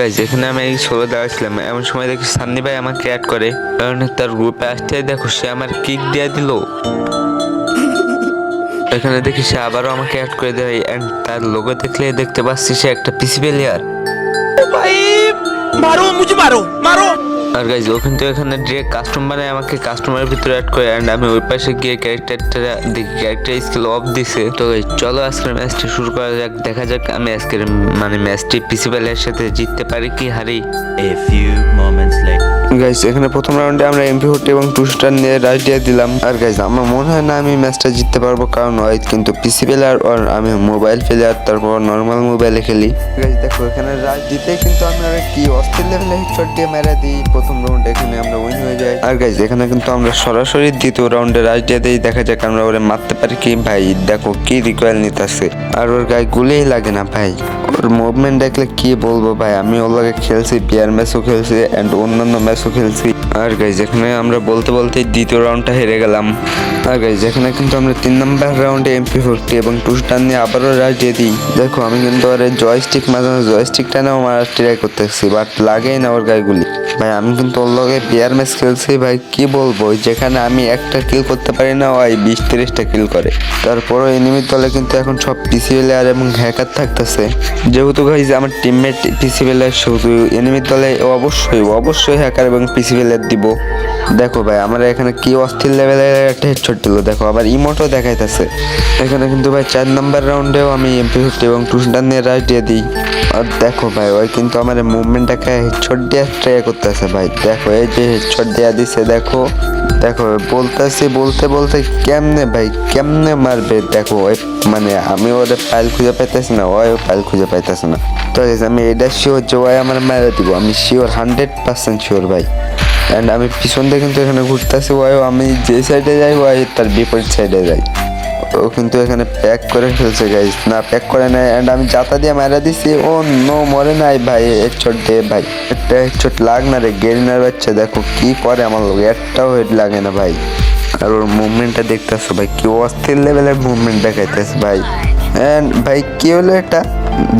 Guys এখানে আমি ষোলো দাঁড়াচ্ছিলাম এমন সময় দেখি সান্নি ভাই আমাকে অ্যাড করে। কারণ তার গ্রুপে আসতে দেখো, সে আমার কিক দিয়ে দিল। এখানে দেখি সে আবারও আমাকে অ্যাড করে দেয়। অ্যান্ড তার লোগো দেখলে দেখতে পাচ্ছি সে একটা পিসি প্লেয়ার মারো মুঝে মারো মারো। আর গাইজ ওখান থেকে এখানে ডিরেক্ট কাস্টম বানায় আমাকে কাস্টমারের ভিতরে অ্যাড করে অ্যান্ড আমি ওই পাশে গিয়ে ক্যারেক্টারটা দেখি ক্যারেক্টার স্কিল অফ দিছে। তো চলো আজকের ম্যাচটি শুরু করা যাক দেখা যাক আমি আজকের মানে ম্যাচটি পিসি প্লেয়ারের সাথে জিততে পারি কি হারি। গাইস এখানে প্রথম রাউন্ডে আমরা এমপি ফোর্টি এবং টু স্টার নিয়ে রাশ দিয়ে দিলাম। আর গাইস আমার মনে হয় না আমি ম্যাচটা জিততে পারব কারণ হয় কিন্তু পিসি প্লেয়ার আর আমি মোবাইল প্লেয়ার তারপর নর্মাল মোবাইলে খেলি। গাইস দেখো এখানে রাশ দিতে কিন্তু আমরা কি অস্থির লেভেলে হেডশট দিয়ে মেরে দিই প্রথম রাউন্ডে এখানে আমরা উইন হয়ে যাই। আর গাইস এখানে কিন্তু আমরা সরাসরি দ্বিতীয় রাউন্ডে রাশ দিয়ে দিই দেখা যাক আমরা ওরে মারতে পারি কি? ভাই, দেখো কি রিকোয়েল নিতেছে। আর ওর গায়ে গুলিই লাগে না ভাই। ওর মুভমেন্ট দেখলে কি বলব ভাই? আমি ওর লগে খেলছি বিয়ার ম্যাচও খেলছি অ্যান্ড অন্যান্য ম্যাচও খেলছি। আর গাইজ এখানে আমরা বলতে বলতে দ্বিতীয় রাউন্ডটা হেরে গেলাম। আর গাইজ এখানে কিন্তু আমরা তিন নম্বর রাউন্ডে এমপি ফোরটি এবং টু স্টার নিয়ে আবারও রাশ দিয়ে দিই। দেখো, আমি কিন্তু ওর জয়স্টিক মাঝে জয়স্টিকটা নাও মারার ট্রাই করতেছি বাট লাগেই না ওর গায়েগুলি ভাই, আমি কিন্তু ওর লগে বিয়ার ম্যাচ খেলছি ভাই, কি বলব? যেখানে আমি একটা কিল করতে পারি না ওই বিশ তিরিশটা কিল করে। তারপরও এনিমির দলে কিন্তু এখন সব পিসি প্লেয়ার এবং হ্যাকার থাকতেছে। যেহেতু ভাই যে আমার টিমমেট পিসি প্লেয়ার সেহেতু এনিমির দলে অবশ্যই অবশ্যই হ্যাকার এবং পিসি প্লেয়ার দিব। দেখো ভাই, আমরা এখানে কি অস্থির লেভেলের একটা হেডশট দিল। দেখো, আবার ইমোটও দেখাইতেছে। এখানে কিন্তু ভাই, চার নাম্বার রাউন্ডেও আমি এমপি ফিফটি এবং টু নিয়ে রাশ দিয়ে দিই। আর দেখো ভাই, ওই কিন্তু আমার মুভমেন্টটাকে হেডশট দিয়ে ট্রাই করতেছে ভাই, দেখো, এই যে হেডশট দেওয়া দিছে, দেখো দেখো, বলতেছি, বলতে বলতে কেমনে, ভাই, কেমনে মারবে, দেখো, ওই মানে আমি ওদের ফাইল খুঁজে পাইতেছি না, ওই ফাইল খুঁজে পাইতেছে না। তো আমি এটা শিওর যে ওই আমার মেরে দিব, আমি শিওর হান্ড্রেড পার্সেন্ট শিওর ভাই। অ্যান্ড আমি পিছন দিয়ে কিন্তু এখানে ঘুরতেছি ওই আমি যে সাইডে যাই, ওই তার বিপরীত সাইডে যাই। ও কিন্তু এখানে প্যাক করে ফেলছে গাইজ না প্যাক করে নাই অ্যান্ড আমি জাতা দিয়ে মারা দিছি। ও নো মরে নাই, ভাই হেডশট দে, ভাই। একটা হেডশট লাগ না রে গেরিনার বাচ্চা, দেখো কি করে আমার লোক একটাও হেড লাগে না, ভাই। আর ওর মুভমেন্টটা দেখতেছো, ভাই, কি অস্থির লেভেলের মুভমেন্ট দেখাইতেছে, ভাই। অ্যান্ড ভাই, কি হলো এটা?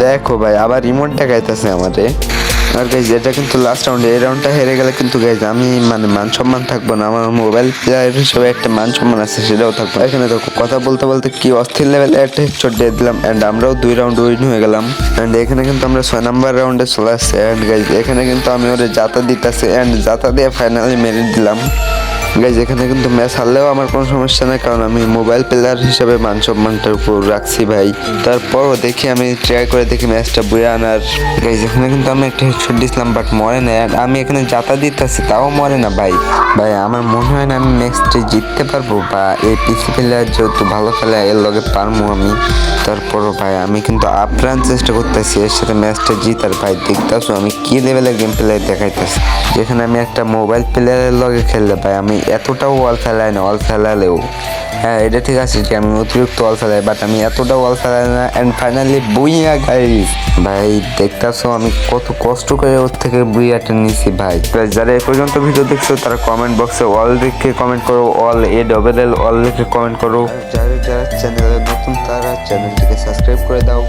দেখো, ভাই, আবার রিমোট দেখাইতেছে আমারে। আর গাইজ এটা কিন্তু লাস্ট রাউন্ড এই রাউন্ডটা হেরে গেলে কিন্তু গাইজ আমি মানে মান সম্মান থাকব না। আমার মোবাইল প্লেয়ার হিসেবে একটা মান সম্মান আছে, সেটাও থাকব এখানে দেখো, কথা বলতে বলতে কি অস্থির লেভেলে একটা হেডশট দিয়ে দিলাম অ্যান্ড আমরাও দুই রাউন্ড উইন হয়ে গেলাম। অ্যান্ড এখানে কিন্তু আমরা ছয় নাম্বার রাউন্ডে চলে আসছি। অ্যান্ড গাইজ এখানে কিন্তু আমি ওরে যাতা দিতেছি অ্যান্ড যাতা দিয়ে ফাইনালি মেরে দিলাম। গাইজ এখানে কিন্তু ম্যাচ হারলেও আমার কোনো সমস্যা নেই, কারণ আমি মোবাইল প্লেয়ার হিসাবে মান সম্মানটার উপর রাখছি ভাই। তারপরও দেখি আমি ট্রাই করে দেখি ম্যাচটা বয়ে আনার। গাইজ এখানে কিন্তু আমি একটা হেডশট দিছিলাম বাট মরে না আমি এখানে যাতা দিতেছি, তাও মরে না ভাই। ভাই, আমার মনে হয় না আমি ম্যাচটা জিততে পারব, বা এই পিসি প্লেয়ার যেহেতু ভালো খেলে, এর লগে পারব আমি। তারপরও ভাই, আমি কিন্তু আপ্রাণ চেষ্টা করতেছি, এর সাথে ম্যাচটা জিতার। ভাই, দেখতেছো আমি কি লেভেলের গেম প্লে দেখাইতেছি। যেখানে আমি একটা মোবাইল প্লেয়ারের লগে খেললে ভাই আমি এতটাও ওয়াল ফেলাই না ওয়াল ফেলালেও হ্যাঁ এটা ঠিক আছে যে আমি অতিরিক্ত ওয়াল ফেলাই বাট আমি এতটা ওয়াল ফেলাই না। অ্যান্ড ফাইনালি বুইয়া গাইস ভাই, দেখতেছো আমি কত কষ্ট করে ওর থেকে বুইয়াটা নিছি ভাই। যারা এ পর্যন্ত ভিডিও দেখছ, তারা কমেন্ট বক্সে অল লিখে কমেন্ট করো all A double L all লিখে কমেন্ট করো। যারা যারা চ্যানেলে নতুন, তারা চ্যানেলটিকে সাবস্ক্রাইব করে দাও।